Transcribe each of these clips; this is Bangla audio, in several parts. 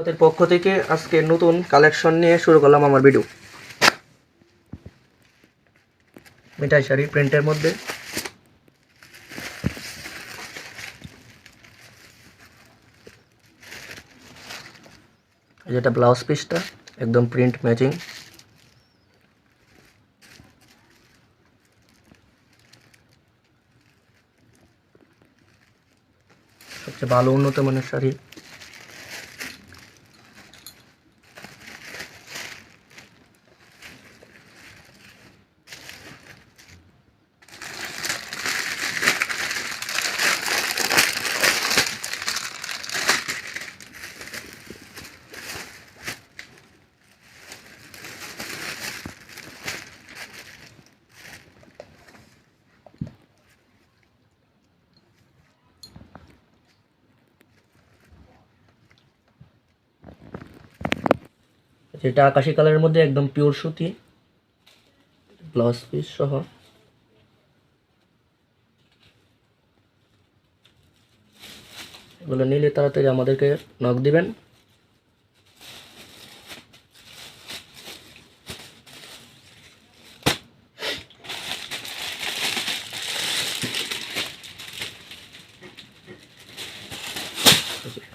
আমাদের পক্ষ থেকে আজকে নতুন কালেকশন নিয়ে শুরু করলাম আমার ভিডিও মিঠাই শাড়ি প্রিন্টের মধ্যে। যেটা ব্লাউজ পিসটা একদম প্রিন্ট ম্যাচিং সবচেয়ে ভালো উন্নত মানের শাড়ি। যেটা আকাশি কালারের মধ্যে একদম পিওর সুতি ব্লাউজ পিস সহ। এগুলো নিলে তাড়াতাড়ি আমাদেরকে নক দিবেন।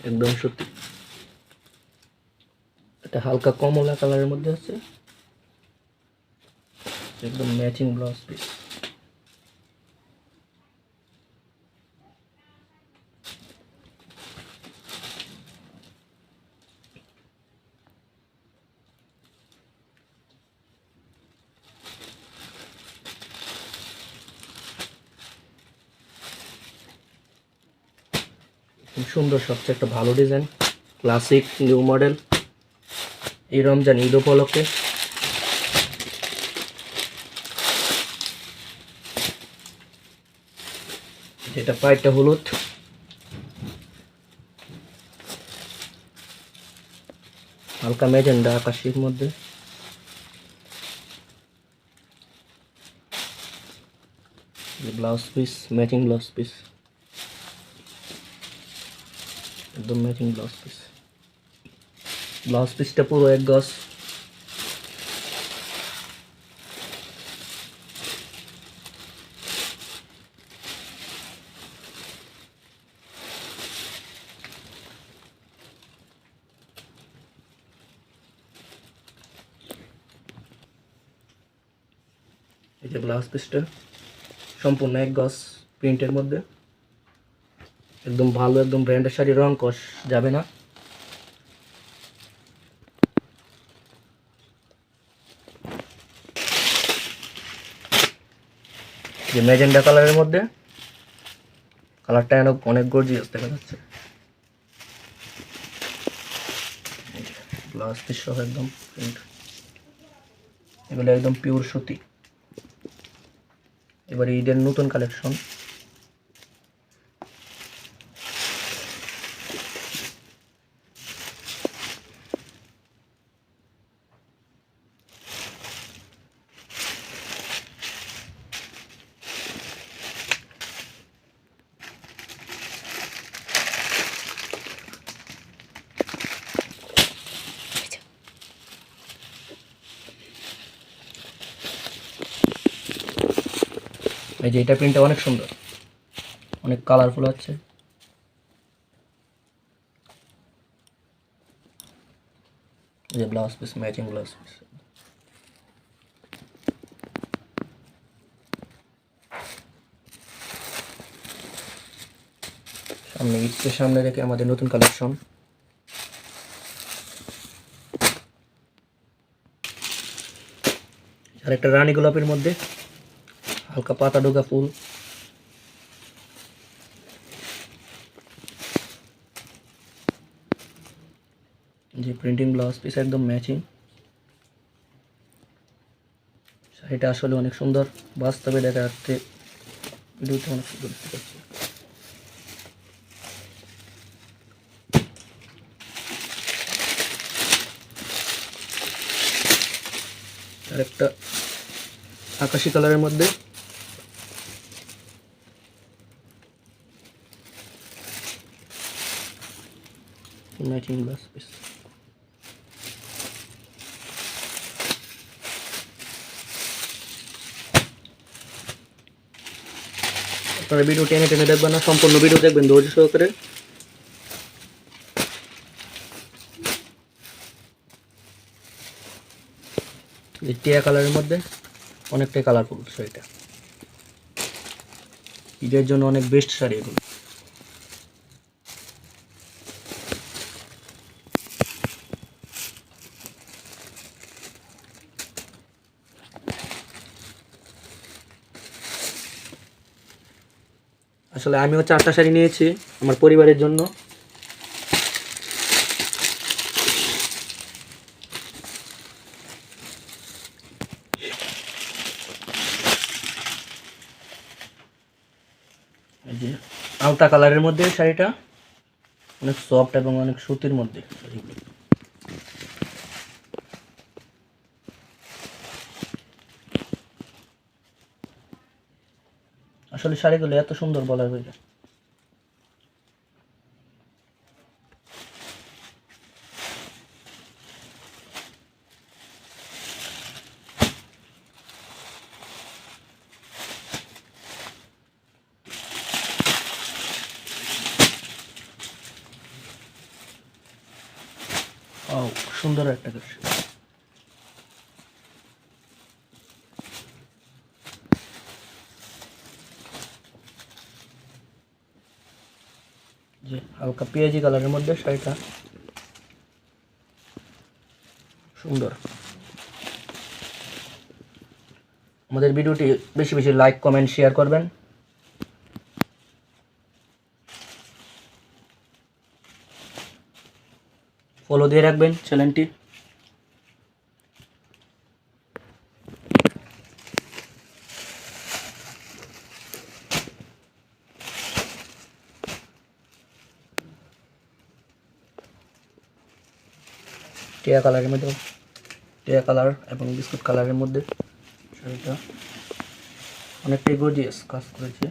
একদম সত্যি এটা হালকা কমলা কালারের মধ্যে আছে। একদম ম্যাচিং ব্লাউজ পিস খুব সুন্দর সবচেয়ে একটা ভালো ডিজাইন ক্লাসিক নিউ মডেল এই রমজান ঈদ উপলক্ষে। যেটা পায়েরটা হলুদ। হালকা মেজেন্ডা আকাশির মধ্যে। Blouse piece, matching blouse piece. একদম ম্যাচিং ব্লাউজ পিস। ব্লাউজ পিসটা পুরো এক গজ। এই যে ব্লাউজ পিসটা সম্পূর্ণ এক গজ প্রিন্টের মধ্যে। একদম ভালো, একদম ব্র্যান্ডের শাড়ি রং কষ যাবে না। যে ম্যাজেন্ডা কালারের মধ্যে কালারটা অনেক অনেক গর্জিয়াস দেখা যাচ্ছে। একদম প্রিন্ট এগুলো একদম পিওর সুতি। এবার ঈদের নতুন কালেকশন এই যে এটা প্রিন্টটা অনেক সুন্দর। অনেক কালারফুল আছে যে blouse piece matching blouse piece সামনে ঈদকে সামনে রেখে আমাদের নতুন কালেকশন আর একটা রানী গোলাপের মধ্যে। হালকা পাতা ডোকা ফুল। যে প্রিন্টিং ব্লাউজ পিস একদম ম্যাচিং শাড়িটা আসলে অনেক সুন্দর, বাস্তবে দেখা যাচ্ছে ভিডিওতে অনেক সুন্দর দেখতে পাচ্ছি। আর একটা আকাশি কালারের মধ্যে। নাইটিং বাস পিস আপনারা ভিডিও টেনে টেনে দেখবেন না, সম্পূর্ণ ভিডিও দেখবেন, ধৈর্য সহকারে। টিয়া কালারের মধ্যে অনেকটাই কালারফুল শাড়িটা ঈদের জন্য অনেক বেস্ট শাড়ি এগুলো। আসলে আমিও চারটা শাড়ি নিয়েছি আমার পরিবারের জন্য। আলতা কালারের মধ্যে শাড়িটা, অনেক সফট এবং অনেক সুতির মধ্যে। আসলে শাড়িগুলো এত সুন্দর বলার বাইরে সুন্দর একটা কাজ যে হালকা পেঁয়াজি কালারের মধ্যে শাড়িটা। সুন্দর। আমাদের ভিডিওটি বেশি বেশি লাইক কমেন্ট শেয়ার করবেন। ফলো দিয়ে রাখবেন চ্যানেলটি টিয়া কালারের মধ্যে, টিয়া কালার এবং বিস্কুট কালারের মধ্যে শাড়িটা। অনেকটাই গর্জিয়াস কাজ করেছে।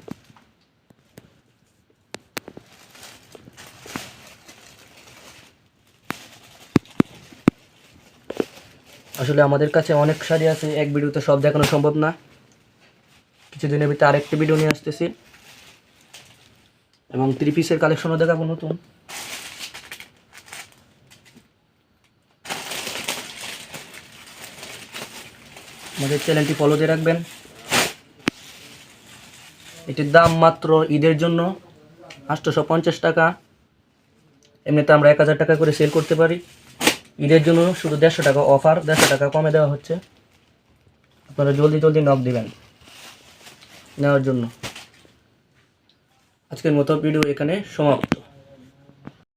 আসলে আমাদের কাছে অনেক শাড়ি আছে, এক ভিডিওতে সব দেখানো সম্ভব না। কিছুদিনের ভিতরে আরেকটি ভিডিও নিয়ে আসতেছি। এবং থ্রি পিসের কালেকশনও দেখাবো নতুন। আমাদের চ্যানেলটি ফলো দিয়ে রাখবেন। এটির দাম মাত্র ঈদের জন্য আটশোশো পঞ্চাশ টাকা। এমনিতে আমরা এক হাজার টাকা করে সেল করতে পারি। ঈদের জন্য শুধু দেড়শো টাকা অফার দেড়শো টাকা কমে দেওয়া হচ্ছে। আপনারা জলদি জলদি নক দিবেন নেওয়ার জন্য। আজকের মতো ভিডিও এখানে সমাপ্ত।